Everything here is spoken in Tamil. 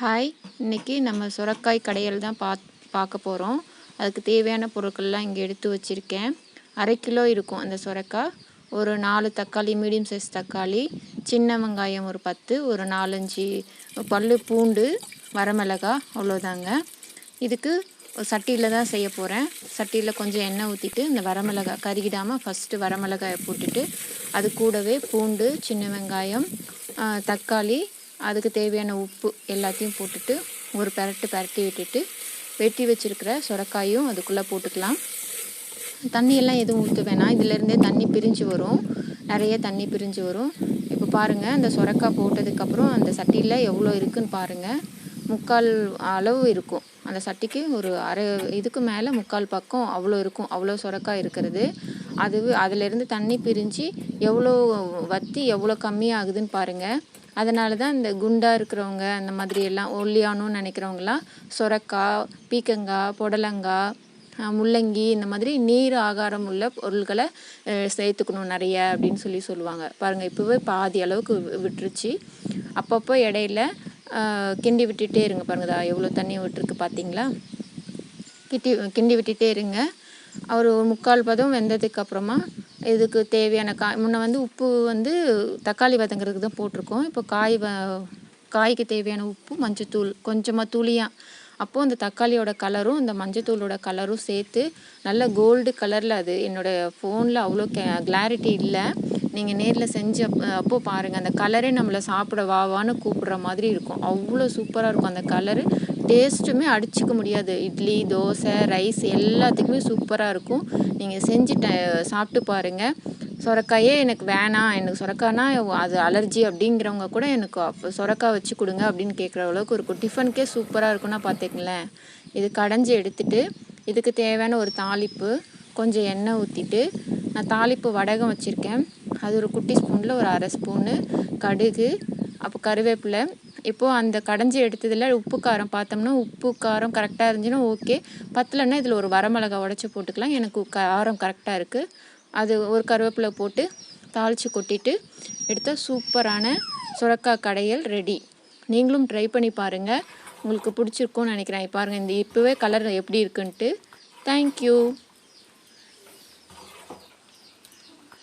ஹாய் இன்றைக்கி நம்ம சுரக்காய் கடையில் தான் பா பார்க்க போகிறோம் அதுக்கு தேவையான பொருட்கள்லாம் இங்கே எடுத்து வச்சுருக்கேன். அரை கிலோ இருக்கும் அந்த சுரக்காய். ஒரு நாலு தக்காளி மீடியம் சைஸ் தக்காளி சின்ன வெங்காயம் ஒரு பத்து ஒரு நாலஞ்சு பல் பூண்டு வரமிளகா அவ்வளோதாங்க. இதுக்கு சட்டியில் தான் செய்ய போகிறேன் சட்டியில் கொஞ்சம் எண்ணெய் ஊற்றிட்டு இந்த வரமிளகாய் கருகிடாமல் ஃபஸ்ட்டு வரமிளகாயை போட்டுட்டு அது கூடவே பூண்டு சின்ன வெங்காயம் தக்காளி அதுக்கு தேவையான உப்பு எல்லாத்தையும் போட்டுட்டு ஒரு பெரட்டு பெரட்டி விட்டுட்டு வெட்டி வச்சுருக்கிற சுரக்காயும் அதுக்குள்ளே போட்டுக்கலாம். தண்ணியெல்லாம் எதுவும் ஊற்ற வேணாம். இதிலேருந்தே தண்ணி பிரிஞ்சு வரும். நிறைய தண்ணி பிரிஞ்சு வரும். இப்போ பாருங்கள் அந்த சுரக்காய் போட்டதுக்கப்புறம் அந்த சட்டியில் எவ்வளோ இருக்குதுன்னு பாருங்கள் முக்கால் அளவு இருக்கும். அந்த சட்டிக்கு ஒரு அரை இதுக்கு மேலே முக்கால் பக்கம் அவ்வளோ இருக்கும். அவ்வளோ சுரக்காய் இருக்கிறது. அது அதிலேருந்து தண்ணி பிரிஞ்சு எவ்வளோ வற்றி எவ்வளோ கம்மியாகுதுன்னு பாருங்கள் அதனால தான் இந்த குண்டாக இருக்கிறவங்க அந்த மாதிரி எல்லாம் ஒல்லியானும் நினைக்கிறவங்களாம் சுரக்காய் பீக்கங்காய் புடலங்காய் முள்ளங்கி இந்த மாதிரி நீர் ஆகாரம் உள்ள பொருள்களை சேர்த்துக்கணும் நிறைய அப்படின்னு சொல்லி சொல்லுவாங்க. பாருங்கள் இப்போவே பாதி அளவுக்கு விட்டுருச்சு. அப்பப்போ இடையில கிண்டி விட்டுட்டே இருங்க பாருங்கதா எவ்வளோ தண்ணி விட்டுருக்கு பார்த்தீங்களா கிட்டி கிண்டி விட்டுட்டே இருங்க. அவர் முக்கால் பதம் வெந்ததுக்கு அப்புறமா இதுக்கு தேவையான காய் முன்ன வந்து உப்பு வந்து தக்காளி வதங்குறதுக்கு தான் போட்டிருக்கோம். இப்போ காய் வ காய்க்கு தேவையான உப்பு மஞ்சத்தூள் கொஞ்சமாக துளியாக அப்போது அந்த தக்காளியோட கலரும் அந்த மஞ்சத்தூளோட கலரும் சேர்த்து நல்ல கோல்டு கலரில் அது என்னோடய ஃபோனில் அவ்வளோ கே கிளாரிட்டி இல்லை. நீங்கள் நேரில் செஞ்சு அப் அப்போது பாருங்கள் அந்த கலரே நம்மளை சாப்பிட வாவான்னு கூப்பிட்ற மாதிரி இருக்கும். அவ்வளோ சூப்பராக இருக்கும் அந்த கலரு. டேஸ்ட்டுமே அடிச்சிக்க முடியாது. இட்லி தோசை ரைஸ் எல்லாத்துக்குமே சூப்பராக இருக்கும். நீங்கள் செஞ்சு ட சாப்பிட்டு பாருங்கள் சொரக்காயே எனக்கு வேணாம் எனக்கு சுரக்கானா அது அலர்ஜி அப்படிங்கிறவங்க கூட எனக்கு அப்போ வச்சு கொடுங்க அப்படின்னு கேட்குற அளவுக்கு இருக்கும். டிஃபனுக்கே சூப்பராக இருக்குன்னா பார்த்துக்கங்களேன். இது கடைஞ்சி எடுத்துகிட்டு இதுக்கு தேவையான ஒரு தாளிப்பு கொஞ்சம் எண்ணெய் ஊற்றிட்டு நான் தாளிப்பு வடகம் வச்சுருக்கேன். அது ஒரு குட்டி ஸ்பூனில் ஒரு அரை ஸ்பூனு கடுகு அப்போ கருவேப்பிலை. இப்போது அந்த கடைஞ்சி எடுத்ததில் உப்பு காரம் பார்த்தோம்னா உப்பு காரம் கரெக்டாக இருந்துச்சுன்னா ஓகே பத்தலைன்னா இதில் ஒரு வரமிளகா உடச்சி போட்டுக்கலாம். எனக்கு காரம் கரெக்டாக இருக்குது அது ஒரு கருவேப்பிலை போட்டு தாளித்து கொட்டிட்டு எடுத்தால் சூப்பரான சுரக்காய் கடையல் ரெடி நீங்களும் ட்ரை பண்ணி பாருங்கள் உங்களுக்கு பிடிச்சிருக்கும்னு நினைக்கிறேன். பாருங்கள் இந்த இப்போவே கலர் எப்படி இருக்குன்ட்டு. தேங்க்யூ